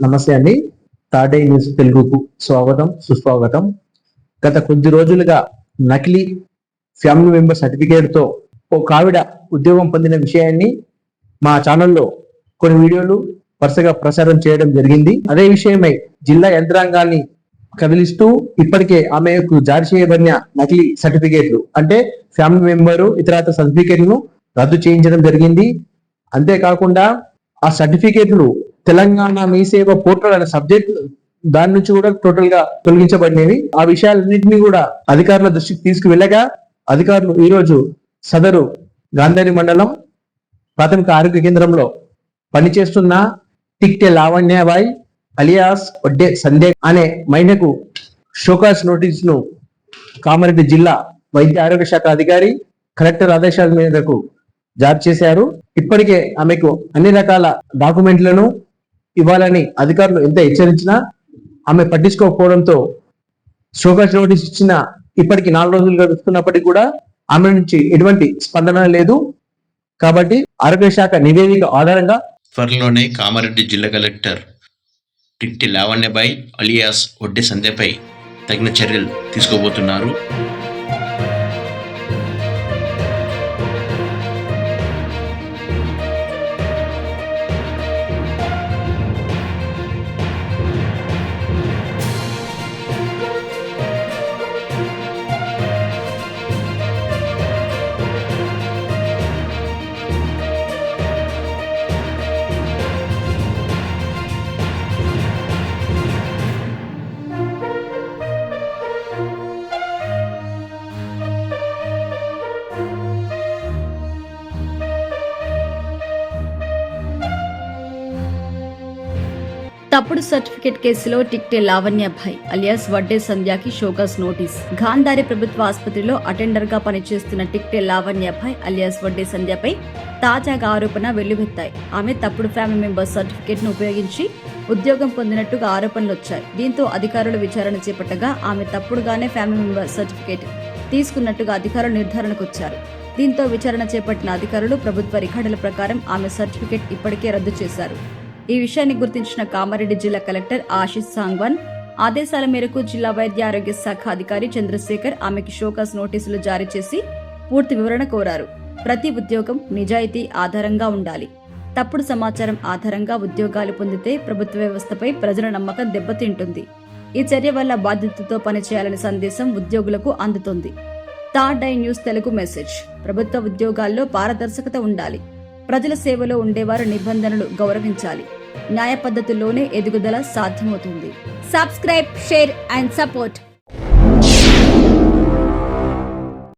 నమస్తే అండి. Third news తెలుగుకు స్వాగతం సుస్వాగతం. గత కొద్ది రోజులుగా నకిలీ ఫ్యామిలీ మెంబర్ సర్టిఫికేట్తో ఒక ఆవిడ ఉద్యోగం పొందిన విషయాన్ని మా ఛానల్లో కొన్ని వీడియోలు వరుసగా ప్రసారం చేయడం జరిగింది. అదే విషయమై జిల్లా యంత్రాంగాన్ని కదిలిస్తూ ఇప్పటికే ఆమెకు జారీ చేయబడిన నకిలీ సర్టిఫికేట్లు అంటే ఫ్యామిలీ మెంబరు ఇతర సర్టిఫికేట్లను రద్దు చేయించడం జరిగింది. అంతేకాకుండా ఆ సర్టిఫికేట్లు తెలంగాణ మీ సేవ పోర్టల్ అనే సబ్జెక్ట్ దాని నుంచి కూడా టోటల్గా తొలగించబడినవి. ఆ విషయాలన్నింటినీ కూడా అధికారుల దృష్టికి తీసుకువెళ్ళగా అధికారులు ఈరోజు సదరు గాంధారి మండలం ప్రాథమిక ఆరోగ్య కేంద్రంలో పనిచేస్తున్న టిక్టే లావణ్యబాయ్ అలియాస్ ఒడ్డే సందే అనే మహిళకు షోకాస్ నోటీస్ను కామారెడ్డి జిల్లా వైద్య ఆరోగ్య శాఖ అధికారి కలెక్టర్ ఆదేశాల మేరకు జారీ చేశారు. ఇప్పటికే ఆమెకు అన్ని రకాల డాక్యుమెంట్లను ఇవ్వాలని అధికారులు ఎంత హెచ్చరించినా ఆమె పట్టించుకోకపోవడంతో షోకాస్ నోటీస్ ఇచ్చిన ఇప్పటికి నాలుగు రోజులు గడుస్తున్నప్పటికీ కూడా ఆమె నుంచి ఎటువంటి స్పందన లేదు. కాబట్టి ఆరోగ్య శాఖ నివేదిక ఆధారంగా త్వరలోనే కామారెడ్డి జిల్లా కలెక్టర్ టిట్టి లావణ్యబాయ్ అలియాస్ ఒడ్డే సంధ్యపై తగిన చర్యలు తీసుకోబోతున్నారు. తప్పుడు సర్టిఫికేట్ కేసులో టిక్టే లావణ్యభాయ్ అలియాస్ వడ్డే సంధ్యాకి షోకాస్ నోటీస్. గాంధారి ప్రభుత్వ ఆసుపత్రిలో అటెండర్గా పనిచేస్తున్న టిక్టే లావణ్యభాయ్ అలియాస్ వడ్డే సంధ్యపై తాజాగా ఆరోపణ వెల్లువెత్తాయి. ఆమె తప్పుడు ఫ్యామిలీ మెంబర్ సర్టిఫికేట్ను ఉపయోగించి ఉద్యోగం పొందినట్టుగా ఆరోపణలు వచ్చాయి. దీంతో అధికారులు విచారణ చేపట్టగా ఆమె తప్పుడుగానే ఫ్యామిలీ మెంబర్ సర్టిఫికేట్ తీసుకున్నట్టుగా అధికారులు నిర్ధారణకు వచ్చారు. దీంతో విచారణ చేపట్టిన అధికారులు ప్రభుత్వ రికార్డుల ప్రకారం ఆమె సర్టిఫికేట్ ఇప్పటికే రద్దు చేశారు. ఈ విషయాన్ని గుర్తించిన కామారెడ్డి జిల్లా కలెక్టర్ ఆశిష్ సాంగ్వాన్ ఆదేశాల మేరకు జిల్లా వైద్య ఆరోగ్య శాఖ అధికారి చంద్రశేఖర్ ఆమెకి షోకాస్ నోటీసులు జారీ చేసి పూర్తి వివరణ కోరారు. ప్రతి ఉద్యోగం నిజాయితీ ఆధారంగా ఉండాలి. తప్పుడు సమాచారం ఆధారంగా ఉద్యోగాలు పొందితే ప్రభుత్వ వ్యవస్థపై ప్రజల నమ్మకం దెబ్బతింటుంది. ఈ చర్య వల్ల బాధ్యతతో పనిచేయాలనే సందేశం ఉద్యోగులకు అందుతుంది. Third eye news Telugu message. ప్రభుత్వ ఉద్యోగాల్లో పారదర్శకత ఉండాలి. ప్రజల సేవలో ఉండేవారు నిబంధనలు గౌరవించాలి. న్యాయ పద్ధతుల్లోనే ఎదుగుదల సాధ్యమవుతుంది. Subscribe share and support